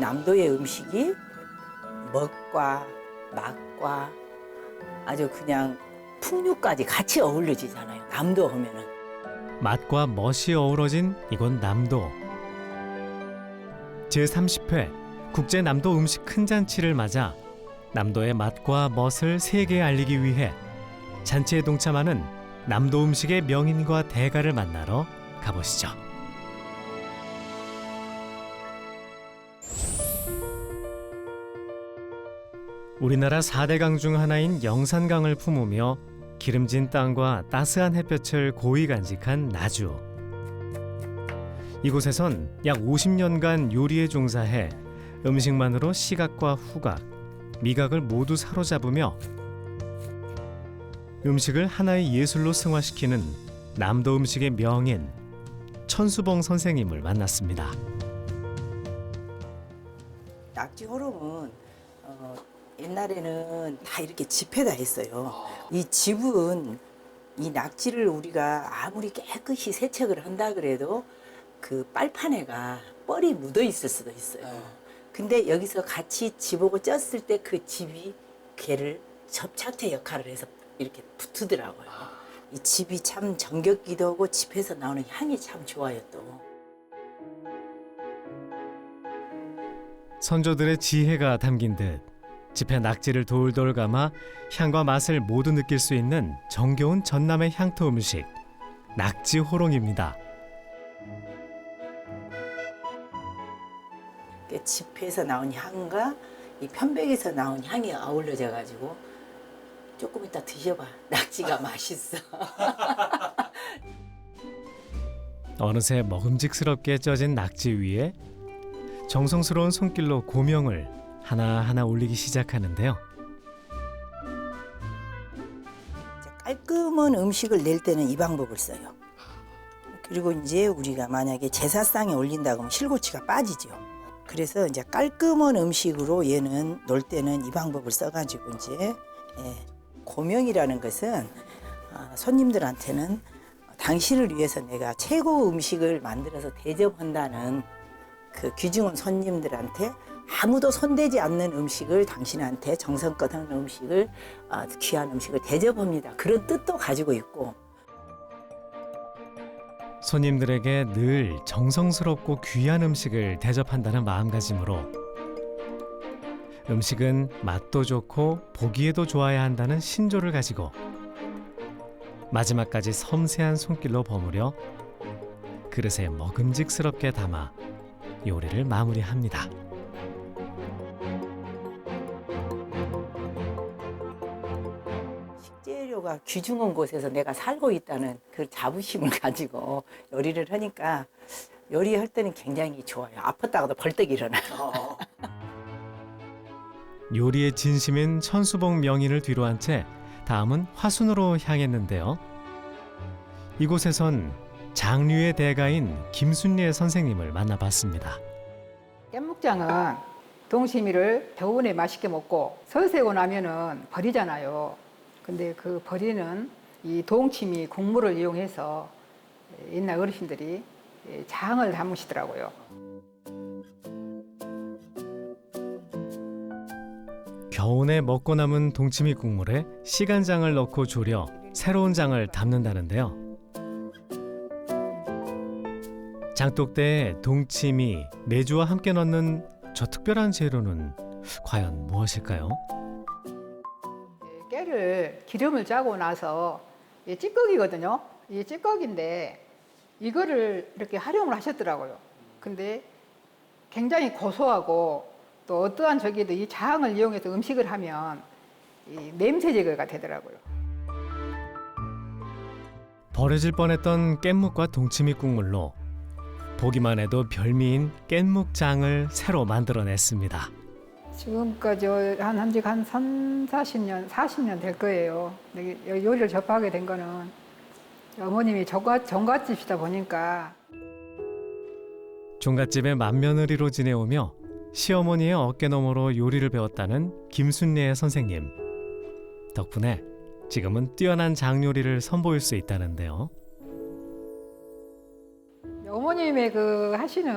남도의 음식이 먹과 맛과 아주 그냥 풍류까지 같이 어울려지잖아요. 남도 하면은. 맛과 멋이 어우러진 이곳 남도. 제30회 국제 남도 음식 큰 잔치를 맞아 남도의 맛과 멋을 세계에 알리기 위해 잔치에 동참하는 남도 음식의 명인과 대가를 만나러 가보시죠. 우리나라 4대강 중 하나인 영산강을 품으며 기름진 땅과 따스한 햇볕을 고이 간직한 나주. 이곳에선 약 50년간 요리에 종사해 음식만으로 시각과 후각, 미각을 모두 사로잡으며 음식을 하나의 예술로 승화시키는 남도 음식의 명인 천수봉 선생님을 만났습니다. 낙지 호롱은 어, 옛날에는 다 이렇게 집에다 했어요. 이 집은 이 낙지를 우리가 아무리 깨끗이 세척을 한다 그래도 그 빨판에가 뻘이 묻어 있을 수도 있어요. 근데 여기서 같이 집하고 쪘을 때 그 집이 걔를 접착제 역할을 해서 이렇게 붙으더라고요. 이 집이 참 정겹기도 하고 집에서 나오는 향이 참 좋아요 또. 선조들의 지혜가 담긴 듯 집에 낙지를 돌돌 감아 향과 맛을 모두 느낄 수 있는 정겨운 전남의 향토 음식 낙지 호롱입니다. 그 집에서 나온 향과 이 편백에서 나온 향이 어우러져 가지고 조금 이따 드셔봐 낙지가 맛있어 어느새 먹음직스럽게 쪄진 낙지 위에 정성스러운 손길로 고명을 하나하나 올리기 시작하는데요. 깔끔한 음식을 낼 때는 이 방법을 써요 그리고 이제 우리가 만약에 제사상에 올린다 그러면 실고치가 빠지죠 그래서 이제 깔끔한 음식으로 얘는 놓을 때는 이 방법을 써가지고 이제 예, 고명이라는 것은 아, 손님들한테는 당신을 위해서 내가 최고 음식을 만들어서 대접한다는 그 귀중한 손님들한테 아무도 손대지 않는 음식을 당신한테 정성껏 하는 음식을 아, 귀한 음식을 대접합니다. 그런 뜻도 가지고 있고 손님들에게 늘 정성스럽고 귀한 음식을 대접한다는 마음가짐으로 음식은 맛도 좋고 보기에도 좋아야 한다는 신조를 가지고 마지막까지 섬세한 손길로 버무려 그릇에 먹음직스럽게 담아 요리를 마무리합니다. 식재료가 귀중한 곳에서 내가 살고 있다는 그 자부심을 가지고 요리를 하니까 요리할 때는 굉장히 좋아요. 아팠다가도 벌떡 일어나 요. 요리의 진심인 천수봉 명인을 뒤로 한 채 다음은 화순으로 향했는데요. 이곳에선 장류의 대가인 김순례 선생님을 만나봤습니다. 깻묵장은 동치미를 겨우내 맛있게 먹고 설세고 나면은 버리잖아요. 근데 그 버리는 이 동치미 국물을 이용해서 옛날 어르신들이 장을 담으시더라고요. 겨우내 먹고 남은 동치미 국물에 시간장을 넣고 졸여 새로운 장을 담는다는데요. 장독대에 동치미, 메주와 함께 넣는 저 특별한 재료는 과연 무엇일까요? 기름을 짜고 나서 이 찌꺼기거든요. 이 찌꺼기인데 이거를 이렇게 활용을 하셨더라고요. 근데 굉장히 고소하고 또 어떠한 저기도 이 장을 이용해서 음식을 하면 이 냄새 제거가 되더라고요. 버려질 뻔했던 깻묵과 동치미 국물로 보기만 해도 별미인 깻묵장을 새로 만들어냈습니다. 지금까지 한 한지 한 3, 40년, 40년 될 거예요. 요리를 접하게 된 거는 어머님이 정갓, 정갓집이다 보니까 종갓집의 맏며느리로 지내오며 시어머니의 어깨 너머로 요리를 배웠다는 김순례 선생님. 덕분에 지금은 뛰어난 장요리를 선보일 수 있다는데요. 어머님의 그 하시는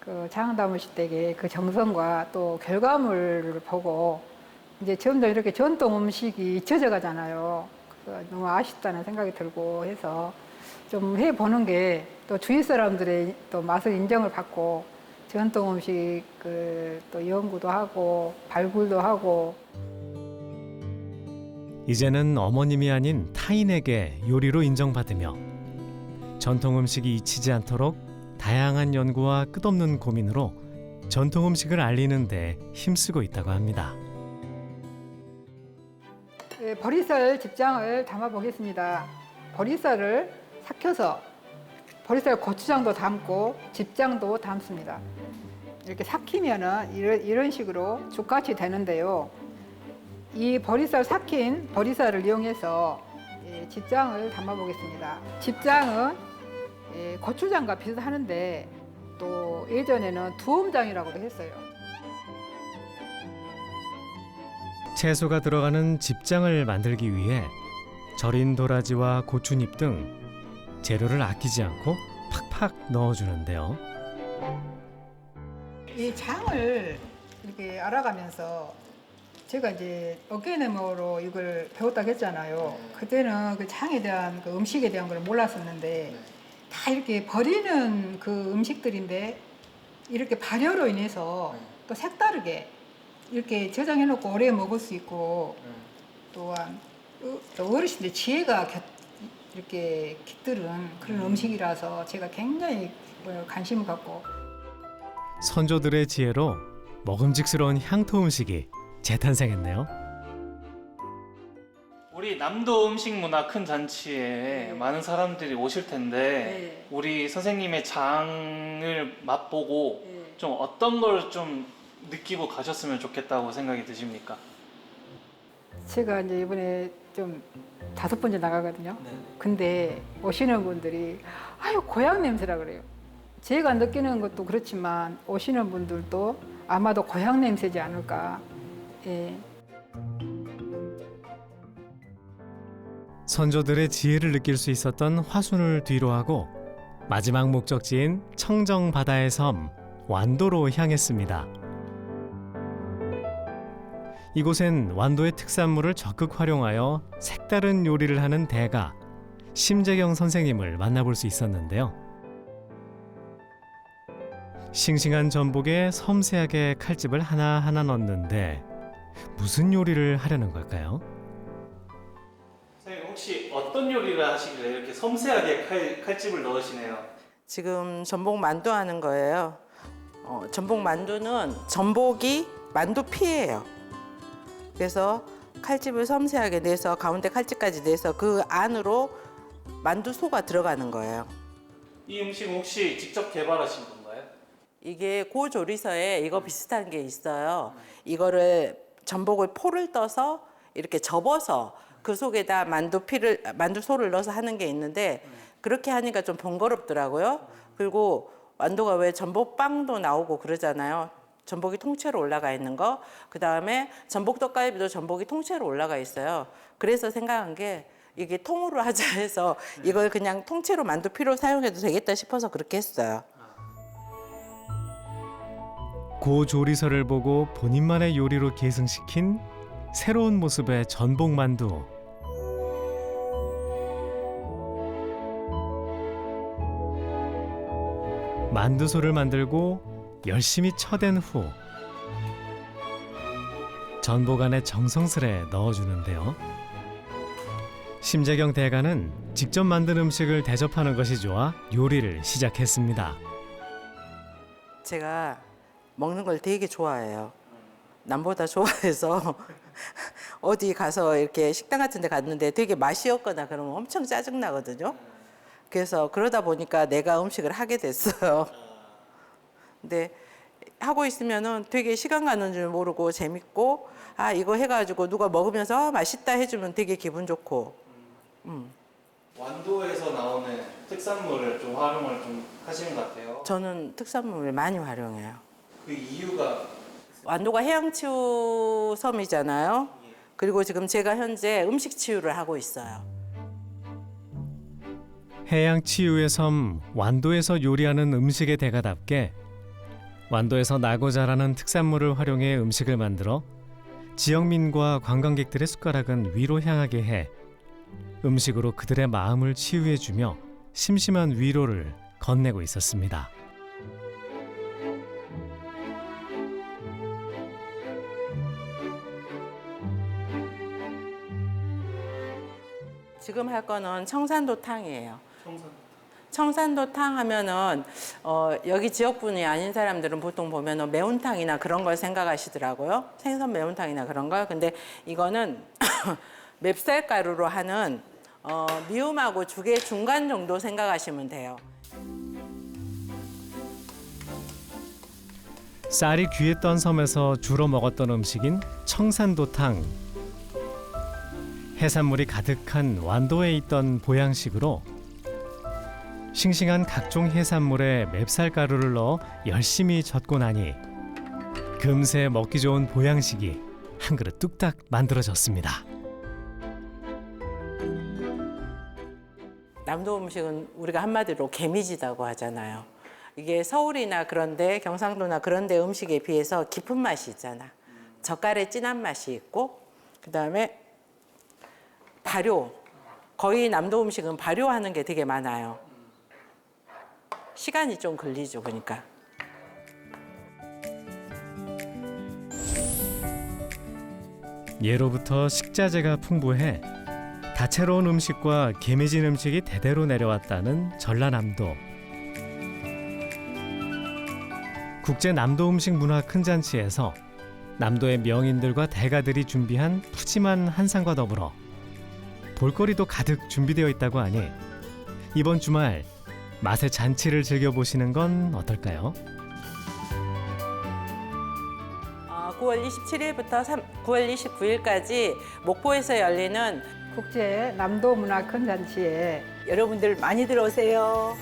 그 장담으실 때에 그 정성과 또 결과물을 보고 이제 점점 이렇게 전통 음식이 잊혀져 가잖아요. 그래서 너무 아쉽다는 생각이 들고 해서 좀 해보는 게 또 주위 사람들의 또 맛을 인정을 받고 전통 음식 그 또 연구도 하고 발굴도 하고 이제는 어머님이 아닌 타인에게 요리로 인정받으며 전통 음식이 잊히지 않도록 다양한 연구와 끝없는 고민으로 전통 음식을 알리는 데 힘쓰고 있다고 합니다. 예, 보리쌀 집장을 담아 보겠습니다. 보리쌀을 삭혀서 보리쌀 고추장도 담고 집장도 담습니다. 이렇게 삭히면은 이런, 이런 식으로 죽같이 되는데요. 이 보리쌀 삭힌 보리쌀을 이용해서 예, 집장을 담아 보겠습니다. 집장은 예, 고추장과 비슷하는데 또 예전에는 두엄장이라고도 했어요. 채소가 들어가는 집장을 만들기 위해 절인 도라지와 고추잎 등 재료를 아끼지 않고 팍팍 넣어주는데요. 이 장을 이렇게 알아가면서 제가 이제 어깨너머로 이걸 배웠다고 했잖아요. 그때는 그 장에 대한 그 음식에 대한 걸 몰랐었는데 다 이렇게 버리는 그 음식들인데 이렇게 발효로 인해서 또 색다르게 이렇게 저장해 놓고 오래 먹을 수 있고 또한 어- 또 어르신들 지혜가 곁- 이렇게 깃들은 그런 음식이라서 제가 굉장히 뭐 관심을 갖고. 선조들의 지혜로 먹음직스러운 향토 음식이 재탄생했네요. 우리 남도 음식 문화 큰 잔치에 많은 사람들이 오실 텐데 네. 우리 선생님의 장을 맛보고 좀 어떤 걸 좀 느끼고 가셨으면 좋겠다고 생각이 드십니까? 제가 이제 이번에 좀 다섯 번째 나가거든요. 근데 오시는 분들이 아유 고향 냄새라 그래요. 제가 느끼는 것도 그렇지만 오시는 분들도 아마도 고향 냄새지 않을까. 예. 선조들의 지혜를 느낄 수 있었던 화순을 뒤로하고 마지막 목적지인 청정 바다의 섬 완도로 향했습니다. 이곳엔 완도의 특산물을 적극 활용하여 색다른 요리를 하는 대가 심재경 선생님을 만나볼 수 있었는데요. 싱싱한 전복에 섬세하게 칼집을 하나하나 넣는데 무슨 요리를 하려는 걸까요? 혹시 어떤 요리를 하시길래 이렇게 섬세하게 칼, 칼집을 넣으시네요? 지금 전복 만두 하는 거예요. 어, 전복 만두는 전복이 만두 피예요. 그래서 칼집을 섬세하게 내서 가운데 칼집까지 내서 그 안으로 만두 소가 들어가는 거예요. 이 음식 혹시 직접 개발하신 건가요? 이게 고조리서에 이거 비슷한 게 있어요. 이거를 전복을 포를 떠서 이렇게 접어서 그 속에다 만두 피를 만두 소를 넣어서 하는 게 있는데 그렇게 하니까 좀 번거롭더라고요. 그리고 완도가 왜 전복 빵도 나오고 그러잖아요. 전복이 통째로 올라가 있는 거. 그다음에 전복 떡갈비도 전복이 통째로 올라가 있어요. 그래서 생각한 게 이게 통으로 하자 해서 이걸 그냥 통째로 만두 피로 사용해도 되겠다 싶어서 그렇게 했어요. 고 조리서를 보고 본인만의 요리로 계승시킨 새로운 모습의 전복 만두. 만두소를 만들고 열심히 쳐댄 후 전복 안에 정성스레 넣어주는데요. 심재경 대가는 직접 만든 음식을 대접하는 것이 좋아 요리를 시작했습니다. 제가 먹는 걸 되게 좋아해요. 남보다 좋아해서 어디 가서 이렇게 식당 같은 데 갔는데 되게 맛이 없거나 그러면 엄청 짜증 나거든요. 그래서 그러다 보니까 내가 음식을 하게 됐어요. 근데 하고 있으면은 되게 시간 가는 줄 모르고 재밌고 아 이거 해가지고 누가 먹으면서 아, 맛있다 해주면 되게 기분 좋고 완도에서 나오는 특산물을 좀 활용을 좀 하시는 것 같아요. 저는 특산물을 많이 활용해요. 그 이유가 완도가 해양치유 섬이잖아요. 그리고 지금 제가 현재 음식 치유를 하고 있어요. 해양 치유의 섬 완도에서 요리하는 음식의 대가답게 완도에서 나고 자라는 특산물을 활용해 음식을 만들어 지역민과 관광객들의 숟가락은 위로 향하게 해 음식으로 그들의 마음을 치유해주며 심심한 위로를 건네고 있었습니다. 지금 할 거는 청산도탕이에요. 청산도탕 하면은 어, 여기 지역분이 아닌 사람들은 보통 보면은 매운탕이나 그런 걸 생각하시더라고요. 생선 매운탕이나 그런 걸. 근데 이거는 맵쌀 가루로 하는 어, 미음하고 죽의 중간 정도 생각하시면 돼요. 쌀이 귀했던 섬에서 주로 먹었던 음식인 청산도탕. 해산물이 가득한 완도에 있던 보양식으로 싱싱한 각종 해산물에 맵쌀가루를 넣어 열심히 젓고 나니 금세 먹기 좋은 보양식이 한 그릇 뚝딱 만들어졌습니다. 남도 음식은 우리가 한마디로 개미지다고 하잖아요. 이게 서울이나 그런데 경상도나 그런데 음식에 비해서 깊은 맛이 있잖아. 젓갈의 진한 맛이 있고 그다음에 발효. 거의 남도 음식은 발효하는 게 되게 많아요. 시간이 좀 걸리죠, 그러니까. 예로부터 식자재가 풍부해 다채로운 음식과 개미진 음식이 대대로 내려왔다는 전라남도. 국제 남도 음식 문화 큰 잔치에서 남도의 명인들과 대가들이 준비한 푸짐한 한상과 더불어 볼거리도 가득 준비되어 있다고 하니 이번 주말 맛의 잔치를 즐겨보시는 건 어떨까요? 어, 9월 27일부터 9월 29일까지 목포에서 열리는 국제 남도 문화 큰 잔치에 여러분들 많이 들어오세요.